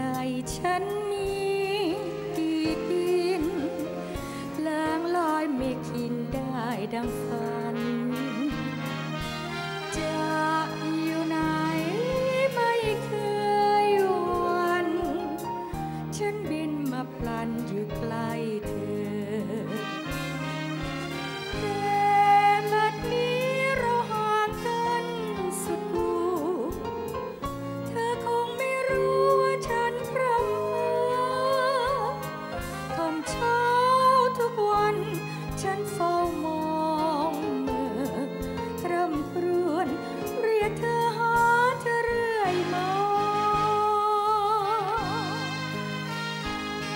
ใจฉันมีกี่ดินลางลอยไม่คินได้ดังฟ้า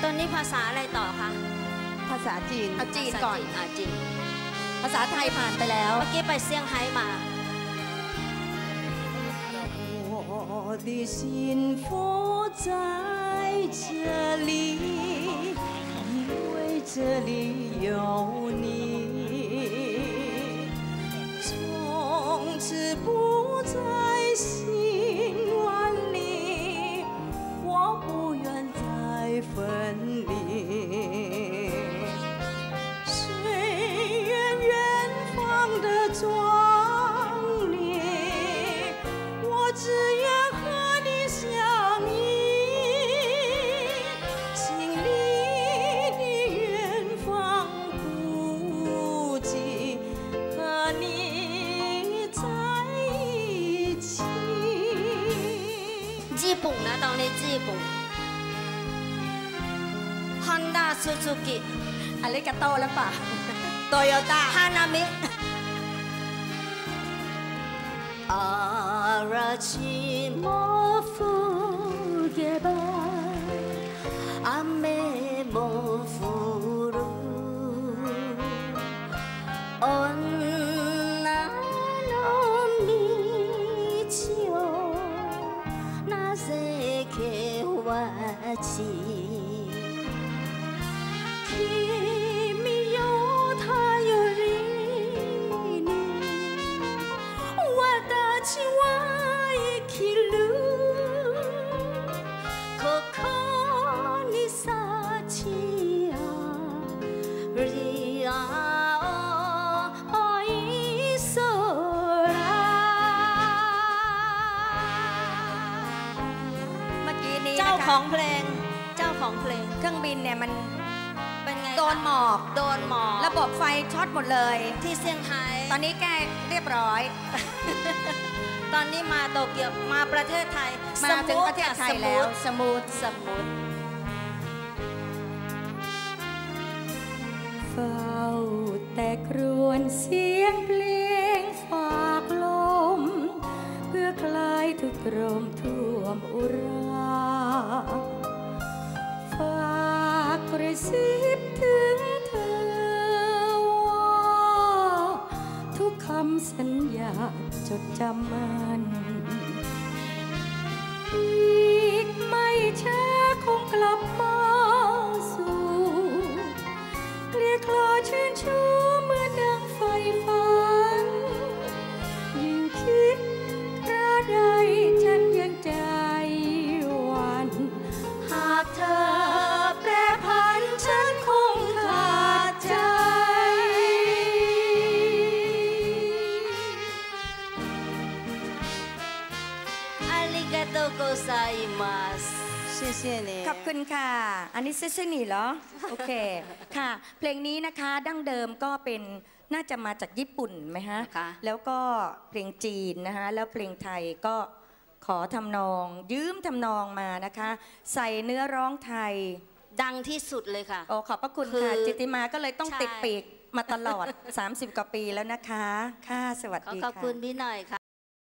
ตอนนี้ภาษาอะไรต่อคะ ภาษาจีน เอาจีนก่อนอ่าจีน ภาษาไทยผ่านไปแล้ว เมื่อกี้ไปเซี่ยงไฮ้มา 我的幸福在这里，因为这里有你， ญี่ปุ่นนะตอนนี้ญี่ปุ่น Honda Suzuki อเลกาโตแล้วป่ะโตโยต้าฮานามิอ 再开花期 ของเพลงเจ้าของเพลง เครื่องบินเนี่ยมันเป็นไงคะโดนหมอก โดนหมอก ระบบไฟช็อตหมดเลย ที่เซี่ยงไฮ้ตอนนี้แก้เรียบร้อย ตอนนี้มาโตเกียวมาประเทศไทย มาถึงประเทศไทยแล้ว สมูทสมูทเฝ้าแต่ ญญาจดจำมันอีกไม่ช้าคงกลับมา ไซมัสเซซี่อนี่ขอบคุณค่ะ อันนี้เซซี่อนี่เหรอ โอเค ค่ะ เพลงนี้นะคะดั้งเดิมก็เป็นน่าจะมาจากญี่ปุ่นไหมฮะ แล้วก็เพลงจีนนะคะ แล้วเพลงไทยก็ขอทำนอง ยืมทำนองมานะคะ ใส่เนื้อร้องไทย ดังที่สุดเลยค่ะ โอ้ขอบพระคุณค่ะ จิติมาก็เลยต้องติดปีกมาตลอด 30 กว่าปีแล้วนะคะ ค่ะ สวัสดีค่ะ ขอบคุณพี่หน่อยค่ะ